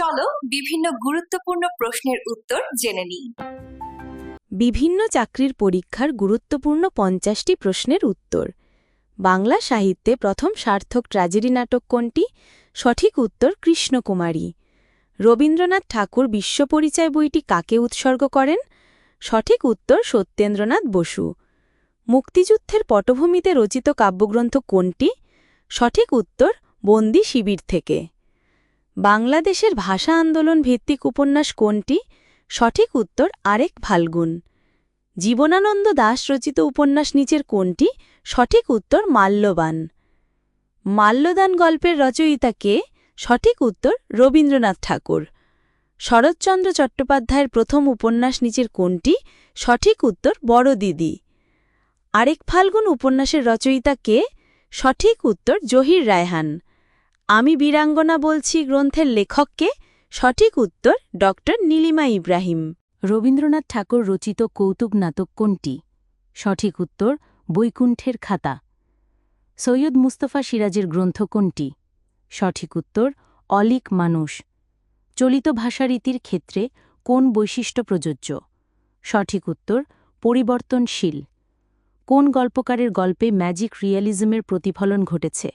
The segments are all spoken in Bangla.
চলো বিভিন্ন গুরুত্বপূর্ণ প্রশ্নের উত্তর জেনে নিই। বিভিন্ন চাকরির পরীক্ষার গুরুত্বপূর্ণ পঞ্চাশটি প্রশ্নের উত্তর। বাংলা সাহিত্যে প্রথম সার্থক ট্র্যাজেডি নাটক কোনটি? সঠিক উত্তর কৃষ্ণকুমারী। রবীন্দ্রনাথ ঠাকুর বিশ্বপরিচয় বইটি কাকে উৎসর্গ করেন? সঠিক উত্তর সত্যেন্দ্রনাথ বসু। মুক্তিযুদ্ধের পটভূমিতে রচিত কাব্যগ্রন্থ কোনটি? সঠিক উত্তর বন্দি শিবির থেকে। বাংলাদেশের ভাষা আন্দোলন ভিত্তিক উপন্যাস কোনটি? সঠিক উত্তর আরেক ফাল্গুন। জীবনানন্দ দাস রচিত উপন্যাস নিচের কোনটি? সঠিক উত্তর মাল্যবান। মাল্যদান গল্পের রচয়িতা কে? সঠিক উত্তর রবীন্দ্রনাথ ঠাকুর। শরৎচন্দ্র চট্টোপাধ্যায়ের প্রথম উপন্যাস নিচের কোনটি? সঠিক উত্তর বড় দিদি আরেক ফাল্গুন উপন্যাসের রচয়িতা কে? সঠিক উত্তর জহির রায়হান। আমি বীরাঙ্গনা বলছি গ্রন্থের লেখককে, সঠিক উত্তর ড. নীলিমা ইব্রাহিম। রবীন্দ্রনাথ ঠাকুর রচিত কৌতুক নাটক কোনটি? সঠিক উত্তর, বৈকুণ্ঠের খাতা। সৈয়দ মুস্তফা সিরাজের গ্রন্থ কোনটি? সঠিক উত্তর, অলিক মানুষ। চলিত ভাষারীতির ক্ষেত্রে কোন বৈশিষ্ট্য প্রযোজ্য? সঠিক উত্তর, পরিবর্তনশীল। কোন গল্পকারের গল্পে ম্যাজিক রিয়ালিজমের প্রতিফলন ঘটেছে?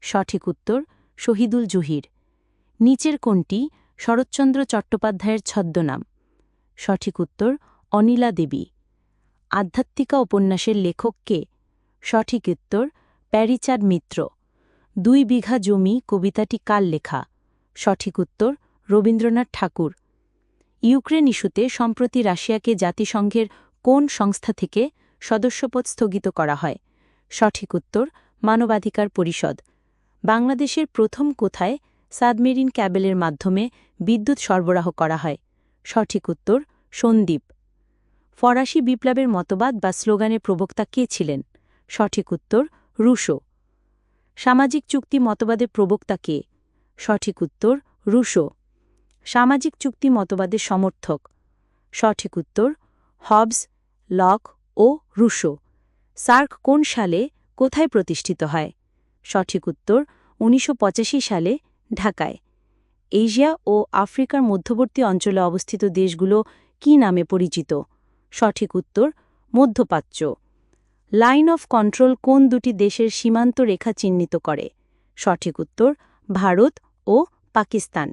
সঠিক উত্তর শহীদুল জহির। নিচের কোনটি শরৎচন্দ্র চট্টোপাধ্যায়ের ছদ্মনাম। সঠিক উত্তর, অনিলা দেবী। আধ্যাত্মিকা উপন্যাসের লেখক কে? সঠিক উত্তর, প্যারিচাঁদ মিত্র। দুই বিঘা জমি, কবিতাটি কাল লেখা? সঠিক উত্তর, রবীন্দ্রনাথ ঠাকুর। ইউক্রেন ইস্যুতে সম্প্রতি রাশিয়াকে জাতিসংঘের কোন সংস্থা থেকে সদস্যপদ স্থগিত করা হয়? সঠিক উত্তর, মানবাধিকার পরিষদ। বাংলাদেশের প্রথম কোথায় সাবমেরিন ক্যাবেলের মাধ্যমে বিদ্যুৎ সরবরাহ করা হয়? সঠিক উত্তর, সন্দীপ। ফরাসি বিপ্লবের মতবাদ বা স্লোগানের প্রবক্তা কে ছিলেন? সঠিক উত্তর, রুশো। সামাজিক চুক্তি মতবাদের প্রবক্তা কে? সঠিক উত্তর, রুশো। সামাজিক চুক্তি মতবাদের সমর্থক। সঠিক উত্তর, হবস, লক ও রুশো। সার্ক কোন সালে কোথায় প্রতিষ্ঠিত হয়? সঠিক উত্তর উনিশশো পঁচাশি সালে ঢাকায়। এশিয়া ও আফ্রিকার মধ্যবর্তী অঞ্চলে অবস্থিত দেশগুলো কি নামে পরিচিত? সঠিক উত্তর মধ্যপ্রাচ্য। লাইন অফ কন্ট্রোল কোন দুটি দেশের সীমান্ত রেখা চিহ্নিত করে? সঠিক উত্তর ভারত ও পাকিস্তান।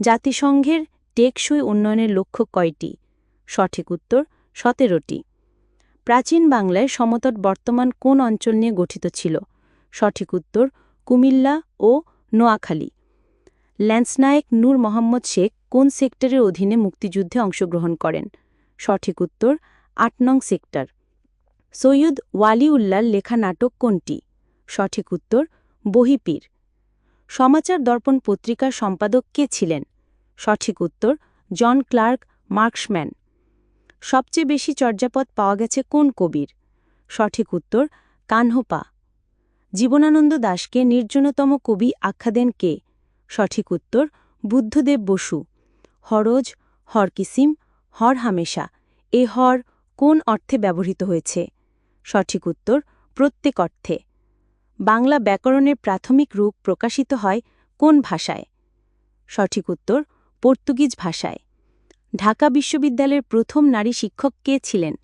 জাতিসংঘের টেকসই উন্নয়নের লক্ষ্য কয়টি? সঠিক উত্তর সতেরোটি। প্রাচীন বাংলায় সমতট বর্তমান কোন অঞ্চল নিয়ে গঠিত ছিল? সঠিক উত্তর কুমিল্লা ও নোয়াখালী। ল্যান্সনায়েক নূর মোহাম্মদ শেখ কোন সেক্টরের অধীনে মুক্তিযুদ্ধে অংশগ্রহণ করেন? সঠিক উত্তর আট নং সেক্টর। সৈয়দ ওয়ালিউল্লার লেখা নাটক কোনটি? সঠিক উত্তর বহিপীর। সমাচার দর্পণ পত্রিকার সম্পাদক কে ছিলেন? সঠিক উত্তর জন ক্লার্ক মার্কসম্যান। সবচেয়ে বেশি চর্যাপদ পাওয়া গেছে কোন কবির? সঠিক উত্তর কানহোপা। জীবনানন্দ দাশকে নির্জনতম কবি আখ্যা দেন কে? সঠিক উত্তর, বুদ্ধদেব বসু। হরজ হরকিসিম হর হামেশা। এ হর কোন অর্থে ব্যবহৃত হয়েছে? সঠিক উত্তর, প্রত্যেক অর্থে। বাংলা ব্যাকরণের প্রাথমিক রূপ প্রকাশিত হয় কোন ভাষায়? সঠিক উত্তর, পর্তুগিজ ভাষায়। ঢাকা বিশ্ববিদ্যালয়ের প্রথম নারী শিক্ষক কে ছিলেন?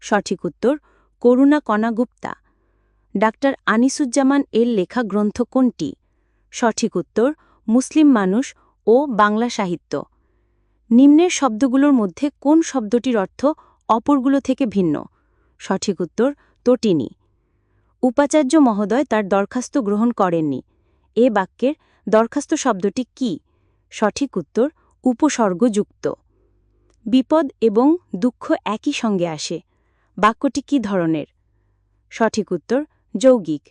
সঠিক উত্তর, করুণা কণাগুপ্তা। ডাক্তার আনিসুজ্জামান এর লেখা গ্রন্থ কোনটি? সঠিক উত্তর, মুসলিম মানুষ ও বাংলা সাহিত্য। নিম্নের শব্দগুলোর মধ্যে কোন শব্দটির অর্থ অপরগুলো থেকে ভিন্ন? সঠিক উত্তর, তটিনী। উপাচার্য মহোদয় তার দরখাস্ত গ্রহণ করেননি। এ বাক্যের দরখাস্ত শব্দটি কি? সঠিক উত্তর, উপসর্গযুক্ত। বিপদ এবং দুঃখ একই সঙ্গে আসে। বাক্যটি কি ধরনের? সঠিক উত্তর যৌগিক।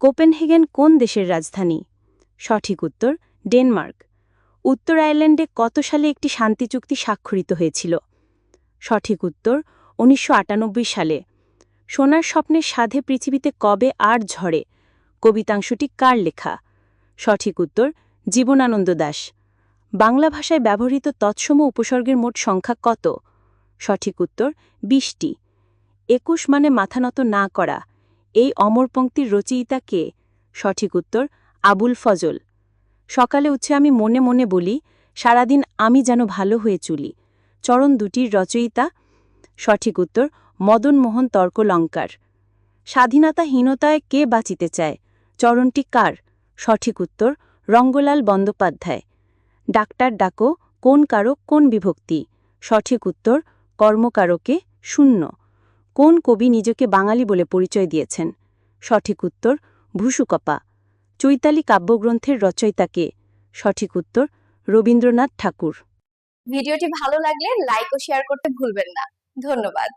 কোপেনহেগেন কোন দেশের রাজধানী? সঠিক উত্তর, ডেনমার্ক। উত্তর আয়ারল্যান্ডে কত সালে একটি শান্তি চুক্তি স্বাক্ষরিত হয়েছিল? সঠিক উত্তর, উনিশশো আটানব্বই সালে। সোনার স্বপ্নের সাধে পৃথিবীতে কবে আর ঝরে? কবিতাংশটি কার লেখা? সঠিক উত্তর, জীবনানন্দ দাস। বাংলা ভাষায় ব্যবহৃত তৎসম উপসর্গের মোট সংখ্যা কত? সঠিক উত্তর, বিশটি। একুশ মানে মাথানত না করা। এই অমর পঙ্ক্তির রচয়িতা কে? সঠিক উত্তর, আবুল ফজল। সকালে উঠে আমি মনে মনে বলি, সারাদিন আমি যেন ভালো হয়ে চুলি। চরণ দুটির রচয়িতা, সঠিক উত্তর, মদন মোহন তর্কলঙ্কার। স্বাধীনতাহীনতায় কে বাঁচিতে চায়? চরণটি কার? সঠিক উত্তর, রঙ্গলাল বন্দ্যোপাধ্যায়। ডাক্তার ডাকো, কোন কারক কোন বিভক্তি? সঠিক উত্তর, কর্মকারকে শূন্য। কোন কবি নিজেকে বাঙালি বলে পরিচয় দিয়েছেন? সঠিক উত্তর, ভূসুকপা। চৈতালি কাব্যগ্রন্থের রচয়িতা কে? সঠিক উত্তর, রবীন্দ্রনাথ ঠাকুর। ভিডিওটি ভালো লাগলে লাইক ও শেয়ার করতে ভুলবেন না। ধন্যবাদ।